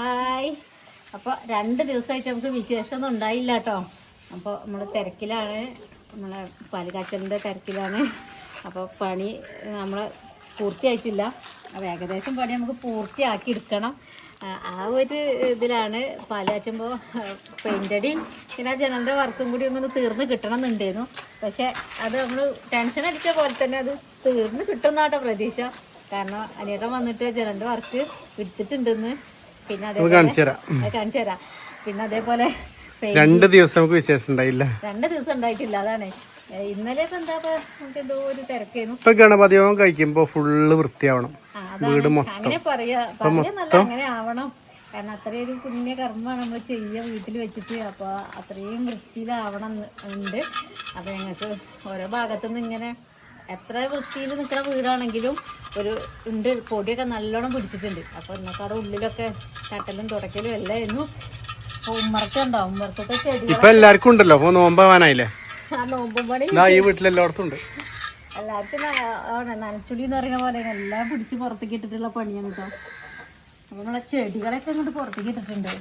Hi. അപ്പോൾ രണ്ട് ദിവസമായിട്ട് നമുക്ക് വിശേഷമൊന്നും ഉണ്ടായില്ല കേട്ടോ. അപ്പോൾ നമ്മൾ തിരക്കിലാണ്. നമ്മളെ പാലുകാച്ചലിന്റെ തിരക്കിലാണ്. അപ്പോൾ പണി നമ്മൾ പൂർത്തിയായിട്ടില്ല. അപ്പോൾ ഏകദേശം പണി നമുക്ക് പൂർത്തിയാക്കി എടുക്കണം. ആ, ഒരു ഇതിലാണ് പാൽ കാച്ചുമ്പോൾ പെയിന്റ് അടിയും പിന്നെ ആ ജനലിന്റെ വർക്കും കൂടി ഒന്ന് തീർന്ന് കിട്ടണം എന്നുണ്ടായിരുന്നു പക്ഷേ അത് നമ്മൾ ടെൻഷൻ അടിച്ച പോലെ തന്നെ അത് തീർന്ന് കിട്ടുന്നാട്ടോ പ്രതീക്ഷ. കാരണം അനിയട്ടൻ വന്നിട്ട് ജനലിന്റെ വർക്ക് എടുത്തിട്ടുണ്ടെന്ന് പിന്നെ കാണിച്ചു തരാം. പിന്നെ അതേപോലെ രണ്ട് ദിവസം നമുക്ക് വിശേഷം ഉണ്ടായില്ല. രണ്ട് ദിവസം ഉണ്ടായിട്ടില്ല അതാണ്. ഇന്നലെ ഇപ്പൊ എന്താ നമുക്ക് എന്തോ ഒരു തിരക്കായിരുന്നു ഇപ്പൊ ഗണപതി ഹോമം കഴിക്കുമ്പോ ഫുള്ള് വൃത്തിയാവണം. വീട് മൊത്തം. അങ്ങനെ പറയാ. അങ്ങനെ ആവണം. കാരണം അത്രയും ഒരു പുണ്യ കർമ്മമാണ് നമ്മൾ ചെയ്യുക വീട്ടിൽ വെച്ചിട്ട്. അപ്പൊ അത്രയും വൃത്തിയിലാവണം ഉണ്ട്. അപ്പൊ ഞങ്ങൾക്ക് ഓരോ ഭാഗത്തുനിന്ന് ഇങ്ങനെ എത്ര വൃത്തിയിൽ നിൽക്കുന്ന വീടാണെങ്കിലും ഒരു ഉണ്ട് പൊടിയൊക്കെ നല്ലോണം പിടിച്ചിട്ടുണ്ട്. അപ്പോൾ ഇന്നൊക്കെ അവിടെ ഉള്ളിലൊക്കെ തട്ടലും തുടക്കലും എല്ലാം ആയിരുന്നു. ഉമ്മർക്കുണ്ടോ ഉമ്മർക്കത്തെ ചെടി ഇപ്പൊ എല്ലാവർക്കും ഉണ്ടല്ലോ. അപ്പൊ നോമ്പാവാനായില്ലേ? ആ നോമ്പും പണി. ഈ വീട്ടിലെല്ലായിടത്തും ഉണ്ട്. എല്ലാവർക്കും നനച്ചുള്ളി എന്ന് പറയുന്ന പോലെ എല്ലാം പിടിച്ച് പുറത്തേക്ക് ഇട്ടിട്ടുള്ള പണിയാണ് കേട്ടോ. നമ്മളെ ചെടികളൊക്കെ ഇങ്ങോട്ട് പുറത്തേക്ക് ഇട്ടിട്ടുണ്ട്.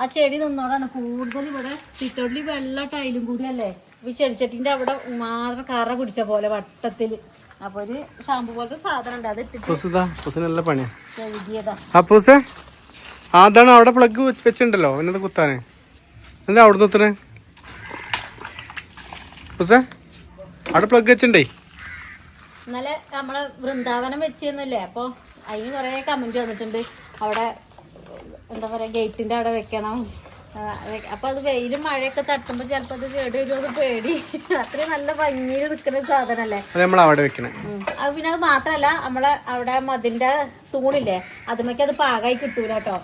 ആ ചെടി നിന്നോടാണ് കൂടുതൽ ഇവിടെ ചിത്തൊള്ളി വെള്ള ടൈലും കൂടി അല്ലേ? ഈ ചെടിച്ചട്ടിന്റെ അവിടെ മാത്രം കറ പിടിച്ച പോലെ വട്ടത്തിൽ അപ്പൊ ഒരു ഷാമ്പു പോലത്തെ സാധനം ഉണ്ട് അത് ഇട്ടിട്ട് നല്ല പണിയാ. കഴുകിയതാ. അപ്പൂസേ അതാണ് അവിടെ പ്ലഗ് വെച്ചിട്ടുണ്ടല്ലോ എന്നത് കുത്താന് എന്താ അവിടെ നിർത്തണേ അപ്പൂസേ അവിടെ പ്ലഗ് വെച്ചിണ്ടേ? ഇന്നലെ നമ്മളെ വൃന്ദാവനം വെച്ചിരുന്നില്ലേ അപ്പോൾ അതിന് കുറേ കമന്റ് വന്നിട്ടുണ്ട്. അവിടെ എന്താ പറയുക ഗേറ്റിന്റെ അവിടെ വെക്കണം. അപ്പൊ അത് വെയിലും മഴയൊക്കെ തട്ടുമ്പോ ചിലപ്പോ അത് കേട് വരുമോ പേടി. അത്രയും നല്ല ഭംഗിയിൽ നിൽക്കുന്ന സാധനല്ലേ? അവിടെ വെക്കണേ. അത് പിന്നെ അത് മാത്രല്ല നമ്മളെ അവിടെ മതിന്റെ തൂണില്ലേ അതുമൊക്കെ അത് പാകായി കിട്ടൂല കേട്ടോ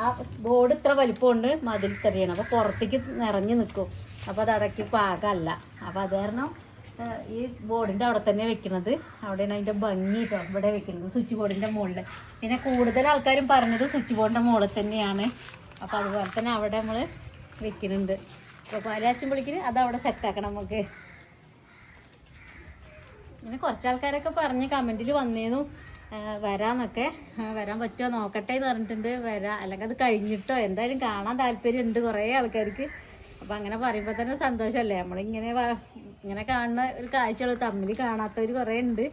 ആ ബോർഡ് ഇത്ര വലിപ്പമുണ്ട് മതിൽ തെറിയണം. അപ്പൊ പുറത്തേക്ക് നിറഞ്ഞു നിൽക്കും അപ്പൊ അത് അടക്കി പാകമല്ല അപ്പൊ അത് കാരണം ഈ ബോർഡിന്റെ അവിടെ തന്നെ വെക്കുന്നത് അവിടെയാണ് അതിന്റെ ഭംഗി കേട്ടോ ഇവിടെ വെക്കുന്നത് സ്വിച്ച് ബോർഡിന്റെ മുകളിൽ പിന്നെ കൂടുതൽ ആൾക്കാരും പറഞ്ഞത് സ്വിച്ച് ബോർഡിന്റെ മുകളിൽ തന്നെയാണ്. അപ്പൊ അതുപോലെ തന്നെ അവിടെ നമ്മൾ വെക്കുന്നുണ്ട്. പാലാച്ചൻ പാലാച്ചുമ്പളിക്ക് അത് അവിടെ സെറ്റാക്കണം നമുക്ക്. പിന്നെ കുറച്ച് ആൾക്കാരൊക്കെ പറഞ്ഞ് കമന്റിൽ വന്നേന്നു. വരാമെന്നൊക്കെ വരാൻ പറ്റുമോ നോക്കട്ടെ എന്ന് പറഞ്ഞിട്ടുണ്ട്. വരാം അല്ലെങ്കിൽ അത് കഴിഞ്ഞിട്ടോ. എന്തായാലും കാണാൻ താല്പര്യമുണ്ട് കുറേ ആൾക്കാർക്ക്. അപ്പം അങ്ങനെ പറയുമ്പോൾ തന്നെ സന്തോഷമല്ലേ നമ്മളിങ്ങനെ ഇങ്ങനെ കാണുന്ന ഒരു കാഴ്ചകൾ തമ്മിൽ കാണാത്തവർ കുറേ ഉണ്ട്.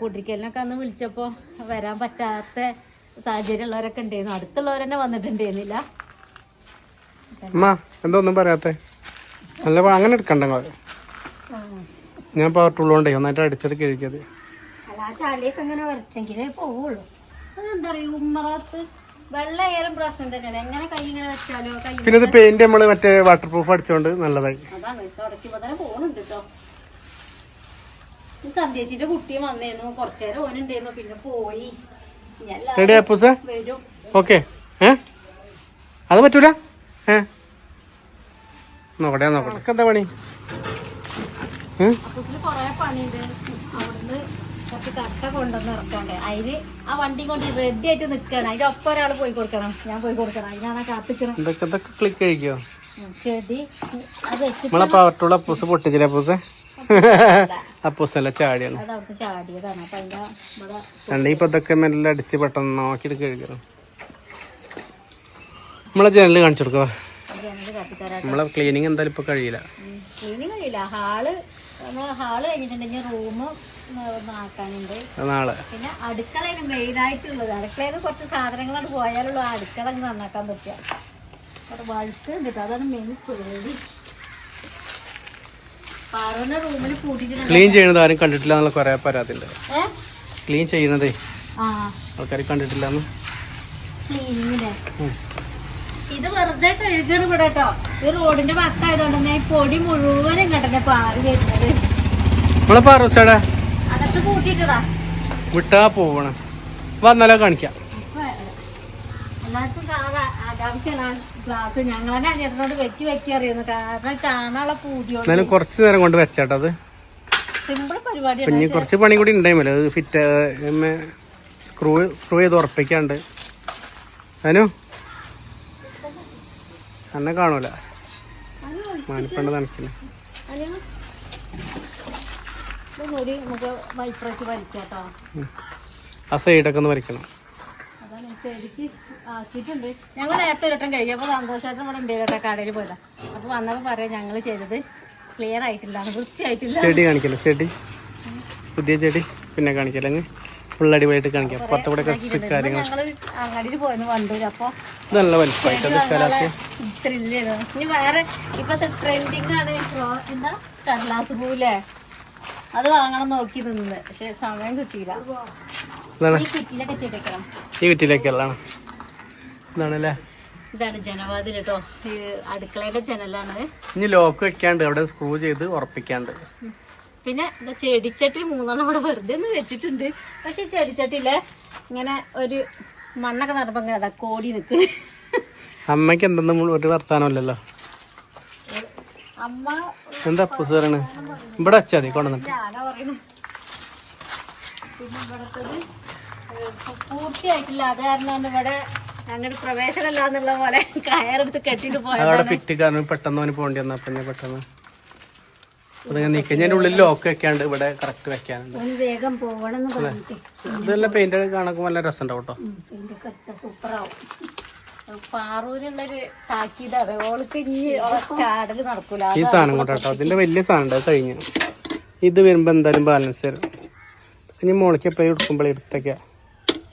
കുട്ടിക്കലിനൊക്കെ അന്ന് വിളിച്ചപ്പോൾ വരാൻ പറ്റാത്ത സാഹചര്യം ഉള്ളവരൊക്കെ ഉണ്ടായിരുന്നു. അടുത്തുള്ളവർ തന്നെ വന്നിട്ടുണ്ടായിരുന്നില്ല. എന്തോന്നും എന്താ ഒന്നും പറയാത്തെ? നല്ല അങ്ങനെ എടുക്കണ്ട ഞാൻ പാട്ടുള്ളോണ്ടേ ഒന്നായിട്ട് അടിച്ചെടുക്കി കഴിക്കത് ചളിയൊക്കെ ഇങ്ങനെ വരച്ചെങ്കിലേ പോവുള്ളൂ. അതെന്താ പറയുക ഉമ്മറത്ത് പ്രശ്നം തന്നെയാണ് എങ്ങനെ കൈ ഇങ്ങനെ വെച്ചാലോ കൈ പിന്നെ ഇത് പെയിന്റ് നമ്മൾ മറ്റേ വാട്ടർ പ്രൂഫ് അടിച്ചോണ്ട് നല്ലതായി. അതാണ് തുടക്കുമ്പോ തന്നെ പോണുണ്ട് കേട്ടോ ഈ സന്ദേശിന്റെ കുട്ടിയും വന്നേന്നു. കുറച്ചേരം ഓനുണ്ടായിരുന്നു പിന്നെ പോയി. റെഡി അപ്പൂസ? ഓക്കെ ഏ? അത് പറ്റൂല? ഏ? നോക്കട്ടെ നോക്കട്ടെ. എന്താ പണി? ഏ? അപ്പൂസിന് കൊറേ പണിയുണ്ട്. അവിടുന്ന് കുറച്ച് കട്ട കൊണ്ടുവന്ന് ഇറക്കണ്ടേ. അതിന് ആ വണ്ടി കൊണ്ട് റെഡി ആയിട്ട് നിൽക്കണം അതിന്റെ ഒപ്പം ഒരാൾ പോയി കൊടുക്കണം. ഞാൻ പോയി കൊടുക്കണം. അതിനാണ് കാത്തിക്കണം. ഇതൊക്കെ ഇതൊക്കെ ക്ലിക്ക് കഴിക്കോ ഉം, ചെടി അത് നമ്മളെ അപ്പൂസ് പൊട്ടിച്ചില്ല അപ്പൂസെ? അപ്പൂസല്ല ചാടിയാണ്. അത് അവിടുത്തെ ചാടിയതാണ്. അപ്പൊ അതിന്റെ ഇവിടെ രണ്ട് ഇപ്പൊ ഇതൊക്കെ മെല്ലെ അടിച്ച് പെട്ടെന്ന് നോക്കിയിട്ട് കഴിക്കണം നമ്മളെ ജനൽ കാണിച്ചു കൊടുക്കുക ജനൽ കത്തിത്തരാം നമ്മളെ ക്ലീനിങ് എന്തായാലും ഇപ്പൊ കഴിയില്ല. ക്ലീനിങ് കഴിയില്ല. ഹാൾ നമ്മൾ ഹാൾ കഴിഞ്ഞിട്ടുണ്ടെങ്കിൽ റൂം ആക്കാനുണ്ട് അത് നാളെ. പിന്നെ അടുക്കളയാണ് മെയിനായിട്ടുള്ളത് അടുക്കളയിൽ കുറച്ച് സാധനങ്ങളാണ് പോയാലുള്ള അടുക്കള അങ്ങ് നന്നാക്കാൻ പറ്റുക. അവിടെ വഴുക്കുണ്ട് കേട്ടോ. അതാണ് മെയിൻ പേടി. ക്ലീൻ ചെയ്യണത് ആരും കണ്ടിട്ടില്ല എന്നുള്ള കുറെ പരാതി ഉണ്ട് ക്ലീൻ ചെയ്യണതേ ആൾക്കാർ കണ്ടിട്ടില്ല ഇത് വെറുതെ കഴുകണം ഇവിടെ കേട്ടോ. ഈ റോഡിന്റെ പക്കായതുകൊണ്ട് തന്നെ ഈ പൊടി മുഴുവനും ഇങ്ങോട്ടെ പാറി വരുന്നത്. നമ്മളെ പാറൂസേടെ അകത്ത് കൂട്ടിട്ടതാ വിട്ടാ പോവണം. വന്നാലോ കാണിക്കാം. എല്ലാവർക്കും ആകാംക്ഷയാണ്. ക്ലാസ് ഞങ്ങൾ തന്നെ അനിയത്തിനോട് വെക്കി വെക്കി അറിയുന്നു. കാരണം കാണാനുള്ള പൂതിയോട്. കുറച്ച് നേരം കൊണ്ട് വെച്ചാട്ടത് സിമ്പിൾ പരിപാടി പിന്നെ കുറച്ച് പണി കൂടി ഉണ്ടായിമല്ലോ അത് ഫിറ്റ് സ്ക്രൂ സ്ക്രൂ ചെയ്ത് ഉറപ്പിക്കാണ്ട്. അനു? അന്നെ കാണൂല. മാനിപ്പണ്ട് നനക്കില്ല ആ സൈഡൊക്കെ ഒന്ന് വരയ്ക്കണം ഞങ്ങൾ നേരത്തെ ഒരു വട്ടം കഴിഞ്ഞപ്പോൾ സന്തോഷമായിട്ട് ഇവിടെ ഉണ്ട് കേട്ടോ കടയിൽ പോയതാ. അപ്പൊ വന്നപ്പോ പറയാം ഞങ്ങൾ ചെയ്തത് ക്ലിയർ ആയിട്ടില്ല വൃത്തിയായിട്ടില്ല. ചെടി കാണിക്കല്ലേ ചെടി? പുതിയ ചെടി? പിന്നെ കാണിക്കല്ലേ ഫുള്ളടിപൊളിയായിട്ട് കാണിക്കാം. പുറത്തുകൂടെ കുറച്ച് കാര്യങ്ങൾ ഞങ്ങൾ അങ്ങാടിയിൽ പോയിരുന്നു വണ്ടൂര് അപ്പൊ നല്ല വലിപ്പമായിട്ട് ഇനി വേറെ ഇപ്പത്തെ ട്രെൻഡിങ് ആണ് എന്താ? കടലാസ് പൂലേ അത് വാങ്ങണം നോക്കി നിന്നത് പക്ഷെ സമയം കിട്ടിയില്ല. ഇതാണ്. ഈ കുറ്റിയിലൊക്കെ ചെടിക്കണം ഈ വീട്ടിലേക്കുള്ളതാണ് ഇതാണല്ലേ? ഇതാണ് ജനവാതിൽ കേട്ടോ. ഈ അടുക്കളയുടെ ജനലാണ്. ഇനി ലോക്ക് വെക്കാണ്ട് അവിടെ സ്ക്രൂ ചെയ്ത് ഉറപ്പിക്കാണ്ട്. പിന്നെ ഇതാ ചെടിച്ചട്ടി മൂന്നെണ്ണം അവിടെ വെറുതെ ഒന്ന് വെച്ചിട്ടുണ്ട്. പക്ഷെ ചെടിച്ചട്ടിയിലെ ഇങ്ങനെ ഒരു മണ്ണൊക്കെ നടപ്പോ അതാ കോടി നിക്കണ്. അമ്മയ്ക്ക് എന്തെന്നും ഒരു വർത്താനമില്ലല്ലോ അമ്മ എന്താ പറയണ്? ഇവിടെ വെച്ചാൽ കൊണ്ടുവന്നിട്ട്. പിന്നെ ഇവിടുത്തത് പൂർത്തിയായിട്ടില്ല. അത് കാരണം ഇവിടെ അങ്ങോട്ട് പ്രവേശനമില്ല എന്നുള്ള പോലെ കയറെടുത്ത് കെട്ടിട്ട് പോയത് ഫിറ്റ് കാരണം പെട്ടെന്ന് അവന് പോകേണ്ടി വന്നാ പിന്നെ പെട്ടെന്ന് അതങ്ങനെ നീക്കി. ഞാൻ ഉള്ളിൽ ലോക്ക് വെക്കാണ്ട് ഇവിടെ കറക്റ്റ് വെക്കാനുണ്ട്. വേഗം പോകണം പറഞ്ഞിട്ട്. ഇതെല്ലാം പെയിന്റ് നല്ല കേട്ടോ. നടക്കൂല. ഈ സാധനം കൊണ്ടാട്ടോ. ഇതിന്റെ അതിന്റെ വലിയ സാധനം കഴിഞ്ഞു. ഇത് വരുമ്പോ എന്തായാലും ബാലൻസ് വരും ഇനി മുളക്ക് എപ്പോഴും എടുക്കുമ്പോൾ എടുത്തേക്കാ?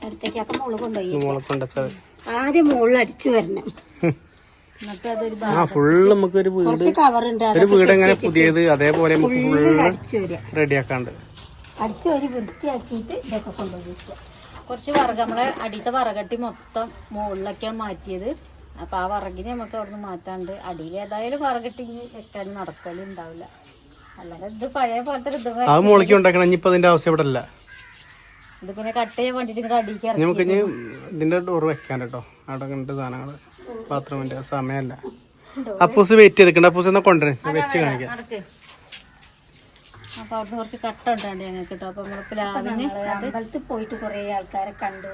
അടുത്തേക്കൊക്കെ കൊണ്ടുപോയി കൊണ്ടുവച്ചത് ആദ്യം മുകളിൽ അടിച്ചു വരണം. അതൊരു ആ ഫുള്ള് നമുക്ക് ഒരു വീട് ഒരു വീട് എങ്ങനെ പുതിയത് അതേപോലെ നമുക്ക് ഫുള്ള് റെഡിയാക്കാണ്ട്. അടിച്ചു വൃത്തിയാക്കിയിട്ട് ഇതൊക്കെ കൊണ്ടുപോയി കുറച്ച് വറക് നമ്മളെ അടിയത്തെ വറകട്ടി മൊത്തം മുകളിലേക്കാണ് മാറ്റിയത്. അപ്പൊ ആ വറകിനെ നമുക്ക് അവിടുന്ന് മാറ്റാണ്ട് അടിയിൽ ഏതായാലും വറകട്ടി വെക്കാൻ നടക്കലും അത് മുളക്കി ഉണ്ടാക്കണം ഇനിയിപ്പോ അതിന്റെ ആവശ്യം ഇവിടെ അല്ല ഇത് പിന്നെ കട്ട് ചെയ്യാൻ വേണ്ടിട്ട് നമുക്ക് ഇനി ഇതിന്റെ ഡോർ വെക്കാൻ കേട്ടോ. അവിടെ കണ്ട് സാധനങ്ങൾ. ബാത്റൂമിന്റെ സമയമല്ല. അപ്പൂസ് വെയിറ്റ് ചെയ്തിട്ടുണ്ട് അപ്പൂസ് എന്നാ കൊണ്ടുവരും? വെച്ച് കാണിക്കാം. അപ്പൊ അവിടുന്ന് കുറച്ച് കട്ട ഉണ്ടാണ്ട് ഞങ്ങൾക്ക് കേട്ടോ അപ്പൊ നമ്മൾ പ്ലാവിന് അമ്പലത്തിൽ പോയിട്ട് കുറെ ആൾക്കാരെ കണ്ടു.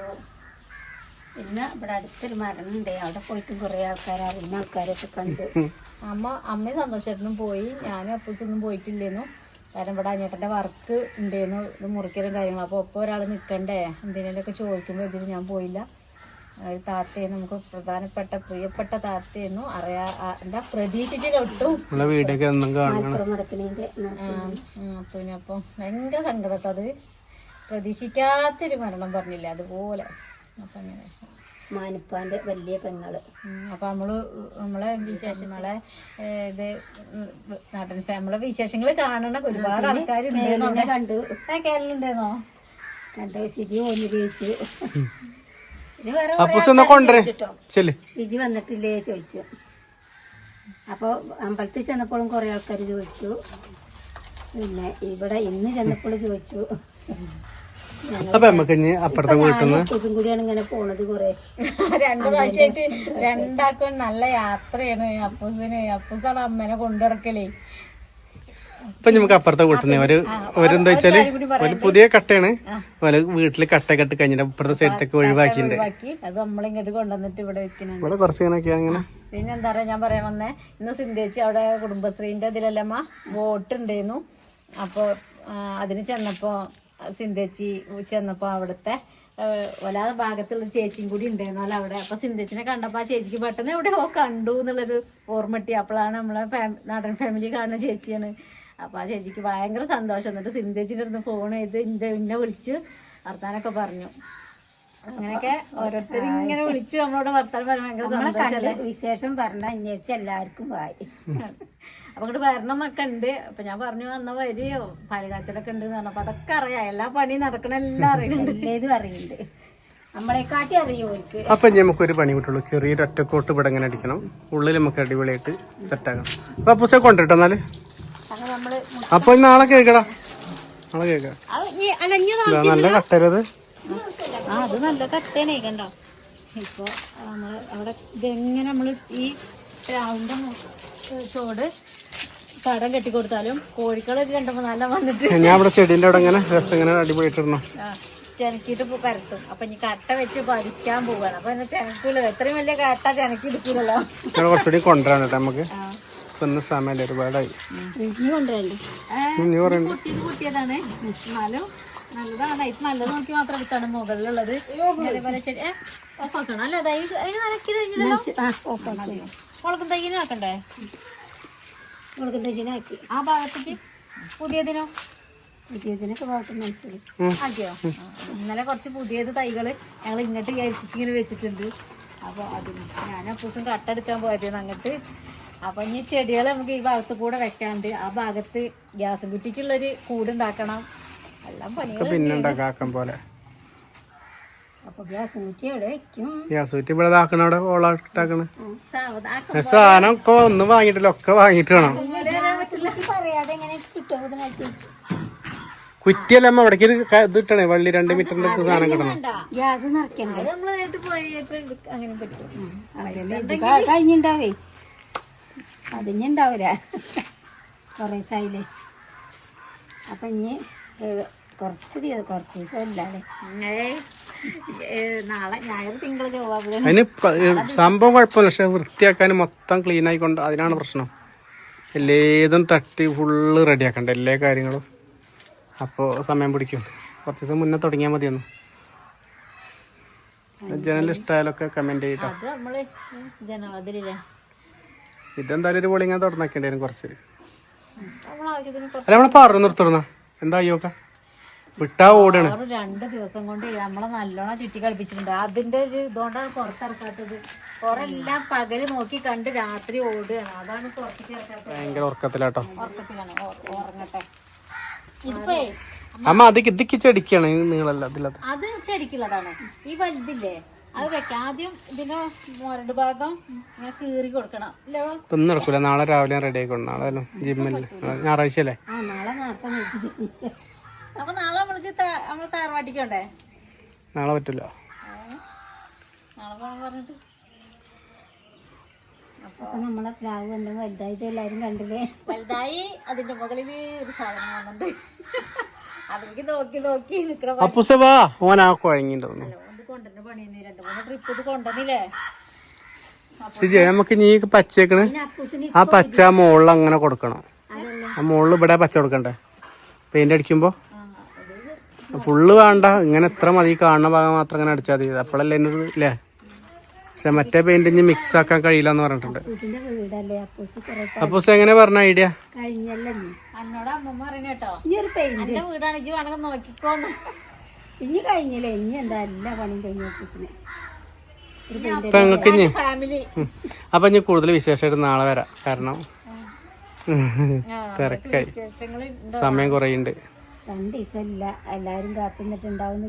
പിന്നെ ഇവിടെ അടുത്തൊരു മരണുണ്ട് അവിടെ പോയിട്ടും കുറെ ആൾക്കാരെ അറിയുന്ന ആൾക്കാരൊക്കെ കണ്ടു. അമ്മ അമ്മയും സന്തോഷേട്ടനും പോയി. ഞാനും അപ്പൂസൊന്നും പോയിട്ടില്ലേന്നു. കാരണം ഇവിടെ അനിയേട്ടന്റെ വർക്ക് ഉണ്ടായിരുന്നു ഇത് മുറിക്കലും കാര്യങ്ങളും. അപ്പോൾ ഒപ്പം ഒരാൾ നിൽക്കണ്ടേ? എന്തിനേലൊക്കെ ചോദിക്കുമ്പോൾ ഇതിൽ ഞാൻ പോയില്ല. താത്തയെ നമുക്ക് പ്രധാനപ്പെട്ട പ്രിയപ്പെട്ട താത്തയെന്നു അറിയാ എന്താ പ്രതീക്ഷിച്ചിലൊട്ടും. മടക്കിനേന്റെ പിന്നെ അപ്പം ഭയങ്കര സങ്കടത്തത് അത് പ്രതീക്ഷിക്കാത്തൊരു മരണം പറഞ്ഞില്ല? അതുപോലെ. അപ്പം അങ്ങനെ. മാനിപ്പാന്റെ വലിയ പെങ്ങൾ. ഉം, അപ്പൊ നമ്മൾ നമ്മളെ വിശേഷങ്ങളെ ഇത് നാട്ടിൽ നാട്ടിൻ നമ്മളെ വിശേഷങ്ങൾ കാണണ ഒരുപാട് ആൾക്കാരുണ്ട് കണ്ടു. കേരളുണ്ടായിരുന്നോ കണ്ടു. ഷിജി ഓന് ചോദിച്ചു പിന്നെ വേറെ അപ്പൂസ് എന്നാ കൊണ്ടുവരേ. ഷിജി വന്നിട്ടില്ലേ ചോദിച്ചു. അപ്പോൾ അമ്പലത്തിൽ ചെന്നപ്പോഴും കുറേ ആൾക്കാർ ചോദിച്ചു. പിന്നെ ഇവിടെ ഇന്ന് ചെന്നപ്പോൾ ചോദിച്ചു. അപ്പൊ നമുക്ക് ഇനി അപ്പുറത്തെ വീട്ടിൽ നിന്ന് ഇതും കൂടിയാണ് ഇങ്ങനെ പോണത് കുറേ. രണ്ടു പ്രാവശ്യമായിട്ട് രണ്ടാക്കും നല്ല യാത്രയാണ്. അപ്പൂസിന് അപ്പൂസാണ് അമ്മനെ കൊണ്ടിറക്കലേ ഇപ്പൊ നമുക്ക് അപ്പുറത്തെ വീട്ടിൽ നിന്ന് ഒരു ഒരെന്താ വെച്ചാൽ ഒരു പുതിയ കട്ടയാണ്. ഒരു വീട്ടിൽ കട്ട കെട്ട് കഴിഞ്ഞിട്ട് അപ്പുറത്തെ സൈഡത്തേക്ക് ഒഴിവാക്കിയിട്ടുണ്ട്. അത് നമ്മളിങ്ങോട്ട് കൊണ്ടുവന്നിട്ട് ഇവിടെ ഇവിടെ കുറച്ച് ഇങ്ങനെയൊക്കെയാണ് ഇങ്ങനെ. പിന്നെ എന്താ പറയാ ഞാൻ പറയാൻ വന്നേ ഇന്ന് സിന്ധേച്ചി അവിടെ കുടുംബശ്രീന്റെ ഇതിലല്ലമ്മ വോട്ട് ഉണ്ടായിരുന്നു അപ്പോൾ അതിന് ചെന്നപ്പോ സിന്ധേച്ചി ചെന്നപ്പോ അവിടുത്തെ വല്ലാതെ ഭാഗത്തുള്ള ചേച്ചിയും കൂടി ഉണ്ടായിരുന്നു അവിടെ. അപ്പൊ സിന്ധേച്ചിനെ കണ്ടപ്പോ ആ ചേച്ചിക്ക് പെട്ടെന്ന് ഓ കണ്ടു എന്നുള്ളൊരു ഓർമ്മട്ടി അപ്പോഴാണ് നമ്മളെ നാടൻ ഫാമിലി കാണുന്ന ചേച്ചിയാണ്. അപ്പൊ ആ ചേച്ചിക്ക് ഭയങ്കര സന്തോഷം. എന്നിട്ട് സിന്ധേച്ചിന്റെ അടുത്ത് ഫോൺ ചെയ്ത് ഇന്റെ എന്നെ വിളിച്ച് വർത്താനൊക്കെ പറഞ്ഞു. അങ്ങനെയൊക്കെ ഓരോരുത്തർ ഇങ്ങനെ വിളിച്ച് നമ്മളോട് വർത്താനം പറഞ്ഞു ഭയങ്കര വിശേഷം പറഞ്ഞ അന്വേഷിച്ച് എല്ലാവർക്കും വായി. അപ്പൊ ഇങ്ങോട്ട് വരണമൊക്കെ ഉണ്ട് അപ്പൊ ഞാൻ പറഞ്ഞു വന്ന വരിയോ പാലുകാച്ചലൊക്കെ ഉണ്ട് എന്ന് പറഞ്ഞപ്പോ അതൊക്കെ അറിയാം. എല്ലാ പണിയും നടക്കണ എല്ലാം അറിയുന്നുണ്ട് അറിയുന്നുണ്ട് നമ്മളെക്കാട്ടി അറിയും ഓർക്ക് അപ്പൊ ഇനി നമുക്കൊരു പണി കിട്ടുള്ളൂ. ചെറിയൊരു ഒറ്റക്കോട്ട് ഇവിടെ ഇങ്ങനെ അടിക്കണം. ഉള്ളിൽ നമുക്ക് അടിപൊളിയായിട്ട് സെറ്റാക്കണം അപ്പൊ അപ്പൂസെ കൊണ്ടിട്ടോ എന്നാൽ? അപ്പൊ നാളെ കേൾക്കടാ. നാളെ കേൾക്കാം. നല്ല കട്ടരത്. അത് നല്ല കത്തേനെ കണ്ടോ? ഇപ്പൊ നമ്മൾ അവിടെ ഇതെങ്ങനെ നമ്മൾ ഈ രാവിന്റെ ചോട് തടം കെട്ടിക്കൊടുത്താലും കോഴിക്കൾ ഒരു രണ്ടു മൂന്നാലെണ്ണം വന്നിട്ട് ഞാൻ അവിടെ ചെടിന്റെ അവിടെ ഇങ്ങനെ രസം ഇങ്ങനെ അടിപൊളിയിട്ടിടണം. ഇപ്പൊ പരത്തും. അപ്പൊ ഇനി കട്ട വെച്ച് പരിക്കാൻ പോവാണ്. അപ്പൊ എന്നെ ചെനക്കൂല. എത്രയും വലിയ കട്ട ചെനക്കി എടുക്കൂലല്ലോ. കുറച്ചുകൂടി കൊണ്ടുവരാൻ കേട്ടോ നമുക്ക്. സമയമല്ല ഒരുപാടായി. ഇനി കൊണ്ടുവരണ്ടേ? കുട്ടിയതാണ് എന്നാലും നല്ലതാണ്. ഇത് നല്ലത് നോക്കി മാത്രം എടുത്താണ് മുകളിലുള്ളത്. ഏ ഓഫാക്കണം അല്ലേ? അത് അതിന് നനക്കി കഴിഞ്ഞല്ലോ മുളകും തയ്യനും ആക്കണ്ടേ? മുളകിന്റെ ആക്കി. ആ ഭാഗത്തേക്ക് പുതിയതിനോ? പുതിയതിനൊക്കെ ഭാഗത്ത് നനച്ചത്. ആക്കിയോ ഇന്നലെ കുറച്ച് പുതിയത് തൈകൾ ഞങ്ങൾ ഇങ്ങോട്ട് ഇങ്ങനെ വെച്ചിട്ടുണ്ട്. അപ്പൊ അതിന് ഞാൻ അപ്പൂസം കട്ടെടുക്കാൻ പോയതായിരുന്നു അങ്ങോട്ട്. അപ്പൊ ഇനി ചെടികൾ നമുക്ക് ഈ ഭാഗത്ത് കൂടെ വെക്കാണ്ട് ആ ഭാഗത്ത് ഗ്യാസും കുറ്റിക്കുള്ളൊരു കൂടുണ്ടാക്കണം എല്ലാം പണികൾ പിന്നെ ഉണ്ടാക്കാം പോലെ. ഇവിടെ ഇതാക്കണ അവിടെ ഓളാട്ടാക്കണ് സാധനം ഒക്കെ ഒന്നും വാങ്ങിട്ടില്ല ഒക്കെ വാങ്ങിട്ട് വേണം. കുറ്റിയല്ല അമ്മ അവിടേക്ക് ഒരു ഇത് ഇട്ടണേ വള്ളി രണ്ട് മീറ്ററിന്റെ അടുത്ത് സാധനം കിട്ടണം. ഗ്യാസ് കഴിഞ്ഞിണ്ടാവേ. അതിഞ്ഞുണ്ടാവൂല. കൊറേ സായില്ലേ അപ്പൊ ഇനി കുറച്ച് ദിവസം. അതിന് സംഭവം കുഴപ്പമില്ല പക്ഷെ വൃത്തിയാക്കാൻ മൊത്തം ക്ലീൻ ആയിക്കൊണ്ട് അതിനാണ് പ്രശ്നം. എല്ലേതും തട്ടി ഫുള്ള് റെഡിയാക്കണ്ട എല്ലാ കാര്യങ്ങളും. അപ്പോൾ സമയം പിടിക്കും. കുറച്ച് ദിവസം മുന്നേ തുടങ്ങിയാൽ മതിയൊന്നു. ജനൽ ഇഷ്ടമായാലൊക്കെ കമന്റ് ചെയ്യട്ടോ. ഇതെന്തായാലും ഒരു പൊളിങ്ങാൻ തുറന്നാക്കേണ്ടി വരും കുറച്ച്. ആവശ്യത്തിന് കുറച്ച് അല്ല നമ്മളെ പറഞ്ഞു നിർത്തുന്ന എന്താ വിട്ടാ ഓടാണ്. രണ്ട് ദിവസം കൊണ്ട് നമ്മളെ നല്ലോണം ചുറ്റി കളിപ്പിച്ചിട്ടുണ്ട്. അതിന്റെ ഒരു ഇതുകൊണ്ടാണ് പുറത്തിറക്കാത്തത്. കൊറെല്ലാം പകൽ നോക്കി കണ്ട് രാത്രി ഓടുകയാണ്. അതാണ് പുറത്തേക്ക് ഇറക്കാത്തത് ഭയങ്കര ഉറക്കത്തിലാട്ടോ. ഉറക്കത്തിലാണ്. ഉറ- ഉറങ്ങട്ടെ. ഇതിപ്പോ അമ്മ അത് ഇതിക്ക് ചെടിക്കാണ് ഇത് നീളല്ല അത് ചെടിക്കുള്ളതാണ്. ഈ വലുതില്ലേ? അത് വെക്കാം. ആദ്യം ഇതിന്റെ മുരട് ഭാഗം ഇങ്ങനെ കീറി കൊടുക്കണം. അല്ലോ ഒന്നും നടക്കൂല. നാളെ രാവിലെ റെഡി ആയിക്കോണം നാളെ ജിമ്മിൽ ഞായറാഴ്ച അല്ലേ? ആ നാളെ നേരത്തെ അപ്പൊ നാളെ നമ്മൾക്ക് നമ്മൾ നമ്മൾ തറവാട്ടിക്കണ്ടേ നാളെ പറ്റില്ല നാളെ പോകണം പറഞ്ഞിട്ട്. അപ്പൊ നമ്മളെ പ്രാവ് കണ്ട് വലുതായിട്ട് എല്ലാരും കണ്ടില്ലേ? വലുതായി അതിന്റെ മുകളിൽ ഒരു സാധനം വന്നിട്ടുണ്ട് അതെനിക്ക് നോക്കി നോക്കി നിക്കണം അപ്പുസ വാ ഓൻ കൊണ്ടുവരുന്ന രണ്ട് മൂന്ന് ട്രിപ്പ് ഇത് കൊണ്ടുവന്നില്ലേ? ശരി നമുക്ക് നീ പച്ചേക്കണ് അപ്പൂസിന് ആ പച്ച മുകളിൽ അങ്ങനെ കൊടുക്കണം. ആ മുകളിൽ ഇവിടെ പച്ച കൊടുക്കണ്ടേ? പെയിന്റ് അടിക്കുമ്പോ? ഫുള്ള് വേണ്ട. ഇങ്ങനെ എത്ര മതി. കാണുന്ന ഭാഗം മാത്രം അങ്ങനെ അടിച്ചാൽ മതി. അപ്പോഴല്ലേ എന്നത് ഇല്ലേ? പക്ഷെ മറ്റേ പെയിന്റ് ഇനി മിക്സ് ആക്കാൻ കഴിയില്ല എന്ന് പറഞ്ഞിട്ടുണ്ട്. അപ്പൂസിന്റെ വീടല്ലേ? അപ്പൂസ് എങ്ങനെ പറഞ്ഞ ഐഡിയ? കഴിഞ്ഞല്ലേ വീടാണ്. നോക്കിക്കോന്ന്. ഇനി കഴിഞ്ഞില്ലേ? ഇനി എന്താ എല്ലാ പണിയും കഴിഞ്ഞ ഓഫീസിന്. അപ്പൊ ഞങ്ങൾക്ക് ഇനി. അപ്പൊ കൂടുതൽ വിശേഷമായിട്ട് നാളെ വരാം. കാരണം തിരക്കായി. വിശേഷങ്ങൾ സമയം കുറയുണ്ട് രണ്ട് എല്ലാരും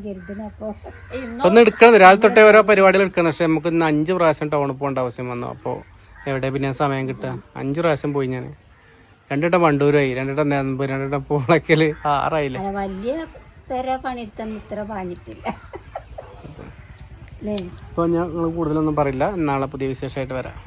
കരുതുന്നു അപ്പൊ. ഒന്ന് എടുക്കണം. രാവിലെ തൊട്ടേ ഓരോ പരിപാടികൾ എടുക്കണം. പക്ഷെ നമുക്ക് ഇന്ന് അഞ്ച് പ്രാവശ്യം ടൗണിൽ പോകേണ്ട ആവശ്യം വന്നു. അപ്പോൾ എവിടെ പിന്നെ സമയം കിട്ടുക? അഞ്ച് പ്രാവശ്യം പോയി ഞാൻ രണ്ടിട്ടം വണ്ടൂരായി. രണ്ടിട്ടം നേരമ്പ് രണ്ടിട്ടം പോളക്കൽ ആറായില്ലേ? വലിയ പെര പണിയെടുത്തൊന്നും ഇത്ര പാഞ്ഞിട്ടില്ല. അപ്പോൾ ഞാൻ കൂടുതലൊന്നും പറയില്ല. നാളെ പുതിയ വിശേഷമായിട്ട് വരാം.